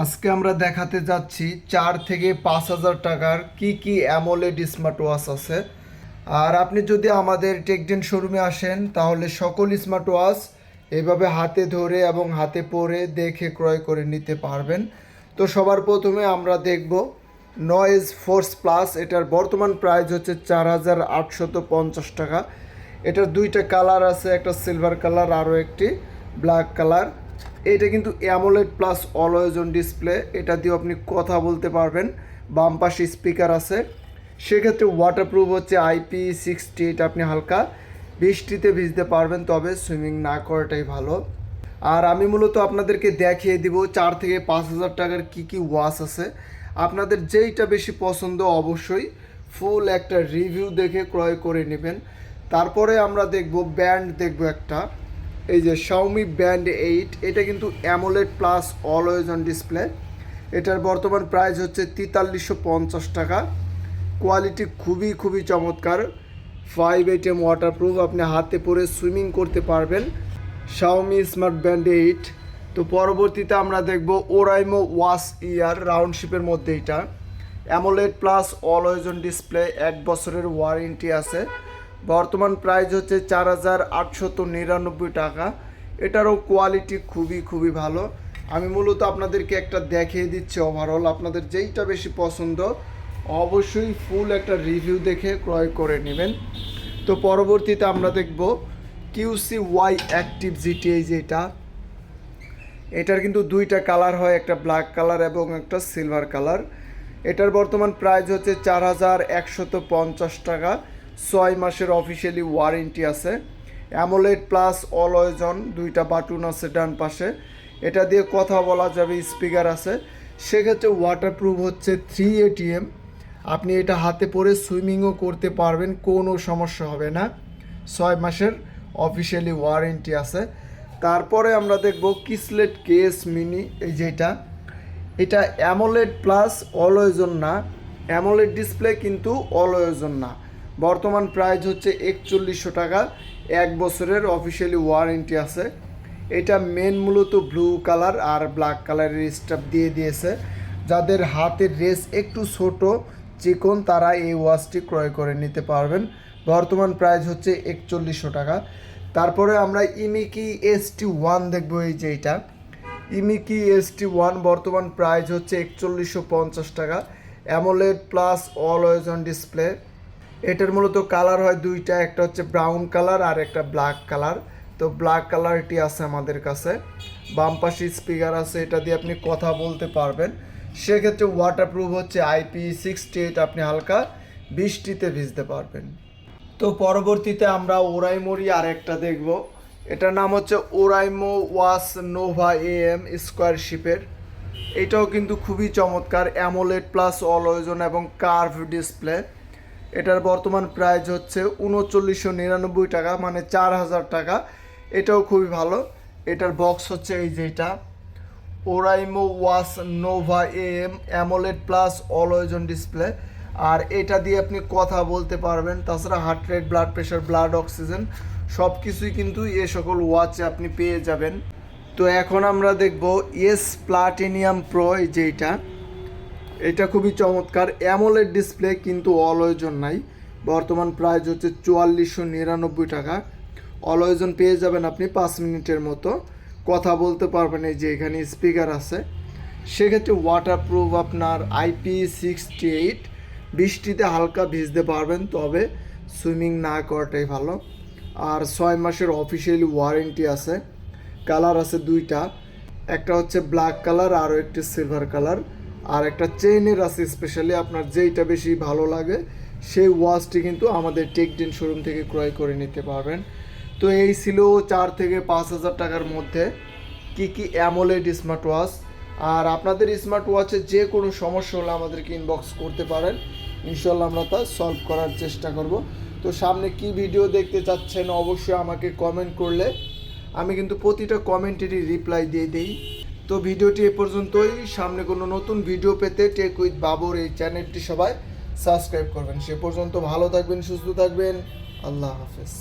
আজকে আমরা দেখাতে যাচ্ছি চার থেকে পাঁচ হাজার টাকার কি কি অ্যামোলেড স্মার্ট ওয়াচ আছে। আর আপনি যদি আমাদের টেকজেন শোরুমে আসেন, তাহলে সকল স্মার্ট ওয়াচ এভাবে হাতে ধরে এবং হাতে পরে দেখে ক্রয় করে নিতে পারবেন। তো সবার প্রথমে আমরা দেখব নয়েজ ফোর্স প্লাস এটার বর্তমান প্রাইস হচ্ছে চার হাজার আটশত পঞ্চাশ টাকা। এটার দুইটা কালার আছে, একটা সিলভার কালার আরও একটি ব্ল্যাক কালার এটা কিন্তু অ্যামোলেড প্লাস অলওয়েজন ডিসপ্লে এটা দিয়েও আপনি কথা বলতে পারবেন। বাম পাশে স্পিকার আছে। সেক্ষেত্রে ওয়াটারপ্রুফ হচ্ছে আইপি সিক্সটি এটা আপনি হালকা বৃষ্টিতে ভিজতে পারবেন, তবে সুইমিং না করাটাই ভালো। আর আমি মূলত আপনাদেরকে দেখিয়ে দিব চার থেকে পাঁচ হাজার টাকার কী কী ওয়াশ আছে। আপনাদের যেইটা বেশি পছন্দ অবশ্যই ফুল একটা রিভিউ দেখে ক্রয় করে নেবেন। তারপরে আমরা দেখব ব্যান্ড দেখব একটা। এই যে শাওমি ব্যান্ড এইট এটা কিন্তু AMOLED plus always on display এটার বর্তমান প্রাইস হচ্ছে তেতাল্লিশশো পঞ্চাশ টাকা। কোয়ালিটি খুবই খুবই চমৎকার। ফাইভ এইটেম ওয়াটারপ্রুফ আপনি হাতে পরে সুইমিং করতে পারবেন। শাওমি স্মার্ট ব্যান্ড এইট তো পরবর্তীতে আমরা দেখব ওরাইমো ওয়াস ইয়ার রাউন্ডশিপের মধ্যে এটা। অ্যামোলেড প্লাস অলওয়েজন ডিসপ্লে এক বছরের ওয়ারেন্টি আছে। বর্তমান প্রাইস হচ্ছে চার হাজার আটশত নিরানব্বই টাকা। এটারও কোয়ালিটি খুবই খুবই ভালো। আমি মূলত আপনাদেরকে একটা দেখিয়ে দিচ্ছি ওভারঅল আপনাদের যেইটা বেশি পছন্দ, অবশ্যই ফুল একটা রিভিউ দেখে ক্রয় করে নেবেন। তো পরবর্তীতে আমরা দেখব কিউসি ওয়াই অ্যাক্টিভ জিটিআই যেটা। এটার কিন্তু দুইটা কালার হয়, একটা ব্ল্যাক কালার এবং একটা সিলভার কালার এটার বর্তমান প্রাইস হচ্ছে চার হাজার একশত পঞ্চাশ টাকা। ছয় মাসের অফিসিয়ালি ওয়ারেন্টি আছে। অ্যামোলেড প্লাস অলওয়েজন দুইটা বাটুন আছে ডান পাশে। এটা দিয়ে কথা বলা যাবে স্পিকার আছে। সেক্ষেত্রে ওয়াটারপ্রুফ হচ্ছে থ্রি এটিএম আপনি এটা হাতে পরে সুইমিংও করতে পারবেন, কোনো সমস্যা হবে না। ছয় মাসের অফিসিয়ালি ওয়ারেন্টি আছে। তারপরে আমরা দেখব কিসলেট কেস মিনি এই যেটা। এটা অ্যামোলেড প্লাস অলওয়েজন না। অ্যামোলেড ডিসপ্লে কিন্তু অলওয়েজন না। বর্তমান প্রাইস হচ্ছে একচল্লিশশো টাকা। এক বছরের অফিসিয়ালি ওয়ারেন্টি আছে। এটা মেন মূলত ব্লু কালার আর ব্ল্যাক কালারের স্টাফ দিয়ে দিয়েছে। যাদের হাতের রেস একটু ছোট, চিকন, তারা এই ওয়াচটি ক্রয় করে নিতে পারবেন। বর্তমান প্রাইস হচ্ছে একচল্লিশশো টাকা। তারপরে আমরা ইমিকি এস টি ওয়ান দেখব এই যে এটা। ইমিকি এস টি ওয়ান বর্তমান প্রাইস হচ্ছে একচল্লিশশো পঞ্চাশ টাকা। AMOLED plus always on display এটার মূলত কালার হয় দুইটা, একটা হচ্ছে ব্রাউন কালার আর একটা ব্ল্যাক কালার। তো ব্ল্যাক কালারটি আছে আমাদের কাছে। বাম পাশে স্পিকার আছে, এটা দিয়ে আপনি কথা বলতে পারবেন। সেক্ষেত্রে ওয়াটারপ্রুফ হচ্ছে আইপি সিক্সটি এইট আপনি হালকা বৃষ্টিতে ভিজতে পারবেন। তো পরবর্তীতে আমরা ওরাইমোরি আর একটা দেখব। এটার নাম হচ্ছে Oraimo watch Nova A M square শিপের। এটাও কিন্তু খুবই চমৎকার, অ্যামোলেড প্লাস অলওয়েজন এবং কার্ভ ডিসপ্লে। এটার বর্তমান প্রাইস হচ্ছে উনচল্লিশশো নিরানব্বই টাকা মানে চার হাজার টাকা। এটাও খুবই ভালো। এটার বক্স হচ্ছে এই যে এটা। Oraimo watch Nova M AMOLED plus always on display আর এটা দিয়ে আপনি কথা বলতে পারবেন। তাছাড়া heart rate blood pressure blood oxygen সব কিছুই কিন্তু এ সকল ওয়াচে আপনি পেয়ে যাবেন। তো এখন আমরা দেখব এস প্লাটিনিয়াম প্রো এই যেটা এটা খুবই চমৎকার অ্যামোলেড ডিসপ্লে কিন্তু অলওয়েজন নাই। বর্তমান প্রাইস হচ্ছে চুয়াল্লিশশো নিরানব্বই টাকা। অলওয়েজন পেয়ে যাবেন আপনি পাঁচ মিনিটের মতো। কথা বলতে পারবেন এই যে এখানে স্পিকার আছে। সেক্ষেত্রে ওয়াটারপ্রুফ আপনার আইপি সিক্সটি এইট বৃষ্টিতে হালকা ভিজতে পারবেন, তবে সুইমিং না করাটাই ভালো। আর ছয় মাসের অফিসিয়ালি ওয়ারেন্টি আছে। কালার আছে দুইটা। একটা হচ্ছে ব্ল্যাক কালার আরও একটি সিলভার কালার আর একটা চেইনের আছে স্পেশালি আপনার যেইটা বেশি ভালো লাগে, সেই ওয়াচটি কিন্তু আমাদের টেকডেন শোরুম থেকে ক্রয় করে নিতে পারবেন। তো এই ছিল চার থেকে পাঁচ হাজার টাকার মধ্যে কি কি অ্যামোলেড স্মার্ট ওয়াচ আর আপনাদের স্মার্ট ওয়াচে যে কোনো সমস্যা হলে আমাদেরকে ইনবক্স করতে পারেন। ইনশাল্লাহ আমরা তা সলভ করার চেষ্টা করব। তো সামনে কি ভিডিও দেখতে চাচ্ছেন অবশ্যই আমাকে কমেন্ট করলে। আমি কিন্তু প্রতিটা কমেন্টেরই রিপ্লাই দিয়ে দিই। তো ভিডিওটি এ পর্যন্তই। সামনে কোনো নতুন ভিডিও পেতে টেক উইথ বাবর এই চ্যানেলটি সবাই সাবস্ক্রাইব করবেন। সে পর্যন্ত ভালো থাকবেন, সুস্থ থাকবেন। আল্লাহ হাফেজ।